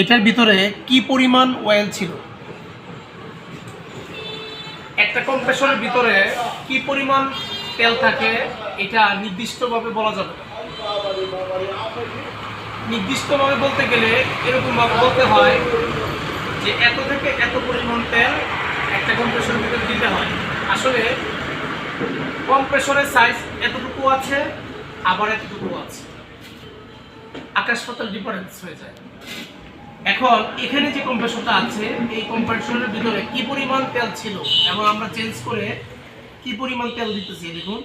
এটার ভিতরে কি পরিমাণ অয়েল ছিল? একটা কম্প্রেসরের ভিতরে কি পরিমাণ তেল থাকে, এটা নির্দিষ্টভাবে বলা যাবে। নির্দিষ্টভাবে বলতে গেলে এরকমভাবে বলতে হয় যে এত থেকে এত পরিমাণ তেল একটা কম্প্রেসরের ভিতরে দিতে হয়। আসলে কম্প্রেসরের সাইজ এতটুকু আছে, আবার এতটুকু আছে। আকাশ পাতাল ডিফারেন্স হয়ে যায়। এখন এখানে যে কম্প্রেসরটা আছে, এই কম্প্রেসরের ভিতরে কি পরিমাণ তেল ছিল এবং আমরা চেঞ্জ করে কি পরিমাণ তেল দিতেছি দেখুন।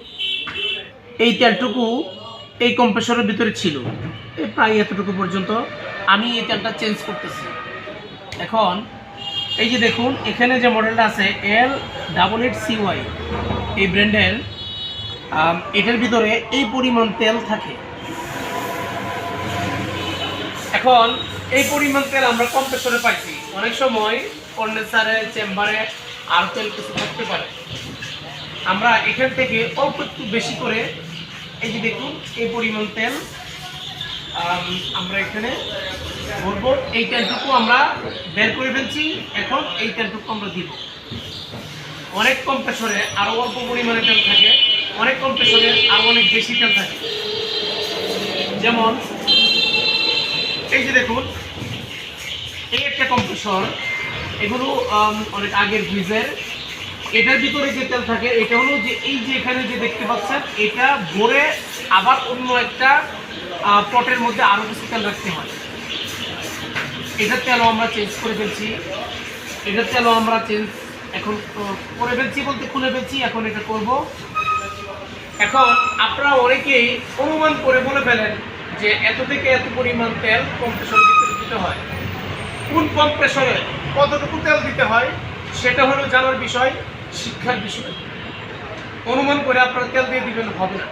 এই তেলটুকু এই কম্প্রেসরের ভিতরে ছিল। এই প্রায় এতটুকু পর্যন্ত আমি এই তেলটা চেঞ্জ করতেছি। এখন এই যে দেখুন, এখানে যে মডেলটা আছে L double eight C Y এই ব্র্যান্ডের এটার ভিতরে এই পরিমাণ তেল থাকে। এখন এই পরিমাণ তেল আমরা কম্প্রেসরে পাইছি। অনেক সময় কন্ডেন্সারে চেম্বারে আর তেল কিছু থাকতে পারে। আমরা এখান থেকে অল্প একটু বেশি করে এই যে দেখুন, এই পরিমাণ তেল আমরা এখানে বলব এই তেলটুকু আমরা বের করে ফেলছি। এখন এই তেলটুকু আমরা দিব। অনেক কম কম্প্রেসরে আরও অল্প পরিমাণে তেল থাকে। অনেক কম কম্প্রেসরে আরও অনেক বেশি তেল থাকে। যেমন এই যে দেখুন, এই একটা কম্প্রেসর এগুলো অনেক আগের ব্রিজের এটার ভিতরে যে তেল থাকে, এটা হলো যে এই যে এখানে যে দেখতে পাচ্ছেন, এটা ভরে আবার অন্য একটা পটের মধ্যে আরও কিছু তেল রাখতে হয়। এটার তেলও আমরা চেঞ্জ করে ফেলছি। এটার তেলও আমরা চেঞ্জ এখন করে ফেলছি বলতে খুলে ফেলছি, এখন এটা করব। এখন আপনারা অনেকেই অনুমান করে বলে ফেলেন যে এত থেকে এত পরিমাণ তেল কম্প্রেসর দিতে হয়। কোন কম্প্রেসরে কতটুকু তেল দিতে হয় সেটা হলো জানার বিষয়, শিক্ষার বিষয়। অনুমান করে আপনারা তেল দিয়ে দিবেন, হবে না।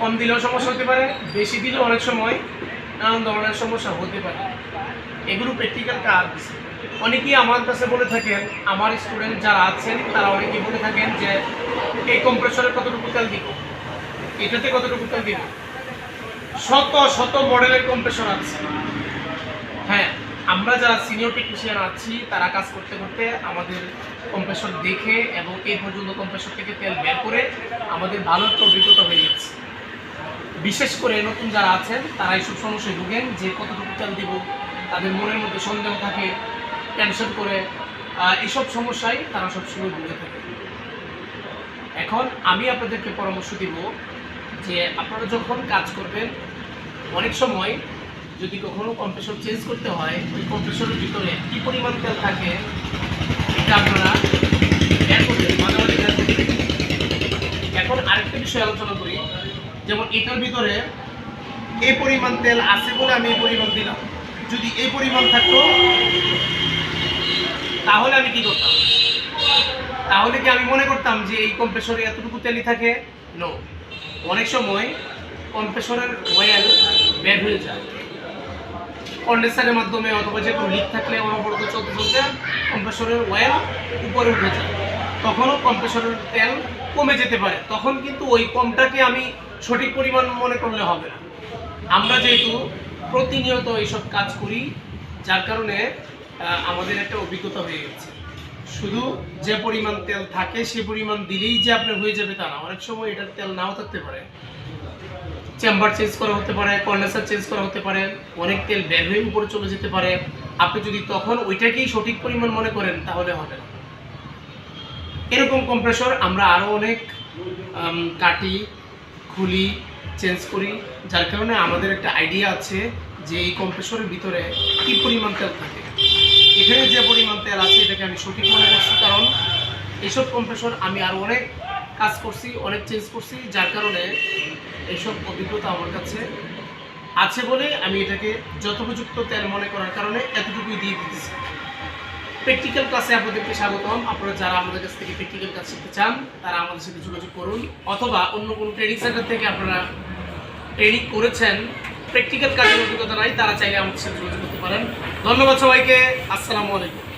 কম দিলেও সমস্যা হতে পারে, বেশি দিলেও অনেক সময় নানান ধরনের সমস্যা হতে পারে। এগুলো প্র্যাকটিক্যাল কাজ। অনেকেই আমার কাছে বলে থাকেন, আমার স্টুডেন্ট যারা আছেন, তারা অনেকেই বলে থাকেন যে, এই কম্প্রেসরে কতটুকু তেল দিব? এটাতে কতটুকু তেল দিব? শত শত মডেলের কম্প্রেসর আছে। হ্যাঁ আমরা যারা সিনিয়র টেকনিশিয়ান আছি, তারা কাজ করতে করতে আমাদের কম্প্রেসর দেখে এবং এই পর্যন্ত কম্প্রেসর থেকে তেল বের করে আমাদের ভালো একটা অভিজ্ঞতা হয়ে গেছে। বিশেষ করে নতুন যারা আছেন, তারা এইসব সমস্যায় ভুগেন যে কতটুকু তেল দিব, তাদের মনের মধ্যে সন্দেহ থাকে টেনশন করে এসব সমস্যায় তারা সবসময় ভুগে থাকে। এখন আমি আপনাদেরকে পরামর্শ দিব যে আপনারা যখন কাজ করবেন, অনেক সময় যদি কখনো কম্প্রেসর চেঞ্জ করতে হয়, ওই কম্প্রেসরের ভিতরে কী পরিমাণ তেল থাকে, এটা আপনারা এখন আরেকটা বিষয় আলোচনা করি, যেমন এটার ভিতরে এই পরিমাণ তেল আছে বলে আমি এই পরিমাণ দিলাম। যদি এই পরিমাণ থাকতো, তাহলে আমি কি করতাম? তাহলে কি আমি মনে করতাম যে এই কম্প্রেসরে এতটুকু তেলই থাকে? নো অনেক সময় কম্প্রেসরের ওয়েল বের হয়ে যায়। কন্ডেন্সারের মাধ্যমে অথবা যে কোনো লিক থাকলে অনবরত চলতে চলতে কম্প্রেসরের ওয়েল উপরে উঠে যায়। তখনও কম্প্রেসরের তেল কমে যেতে পারে। তখন কিন্তু ওই কমটাকে আমি সঠিক পরিমাণ মনে করলে হবে না। আমরা যেহেতু প্রতিনিয়ত এইসব কাজ করি, যার কারণে আমাদের একটা অভিজ্ঞতা হয়ে গেছে। শুধু যে পরিমাণ তেল থাকে, সে পরিমাণ দিলেই যে আপনার হয়ে যাবে তা না। অনেক সময় এটার তেল নাও থাকতে পারে। চেম্বার চেঞ্জ করা হতে পারে, কন্ডেন্সার চেঞ্জ করা হতে পারে, অনেক তেল বের হয়ে উপরে চলে যেতে পারে। আপনি যদি তখন ওইটাকেই সঠিক পরিমাণ মনে করেন, তাহলে হবে না। এরকম কম্প্রেসর আমরা আরও অনেক কাটি, খুলি চেঞ্জ করি। যার কারণে আমাদের একটা আইডিয়া আছে যে এই কম্প্রেসরের ভিতরে কি পরিমাণ তেল থাকে। এখানে যে পরিমাণ তেল আছে, এটাকে আমি সঠিক মনে করছি। কারণ এইসব কম্প্রেসর আমি আরও অনেক কাজ করছি, অনেক চেঞ্জ করছি, যার কারণে এইসব অভিজ্ঞতা আমার কাছে আছে বলে আমি এটাকে যথোপযুক্ত তেল মনে করার কারণে এতটুকুই দিয়ে দিতেছি। প্র্যাকটিক্যাল ক্লাসে আপনাদেরকে স্বাগতম। আপনারা যারা আমাদের কাছ থেকে প্র্যাকটিক্যাল ক্লাস শিখতে চান, তারা আমাদের সাথে যোগাযোগ করুন। অথবা অন্য কোনো ট্রেনিং সেন্টার থেকে আপনারা ট্রেনিং করেছেন প্র্যাকটিক্যাল কাজের অভিজ্ঞতা নাই তারা চাইলে আমাদের সাথে যোগাযোগ করতে পারেন। ধন্যবাদ সবাইকে। আসসালামু আলাইকুম।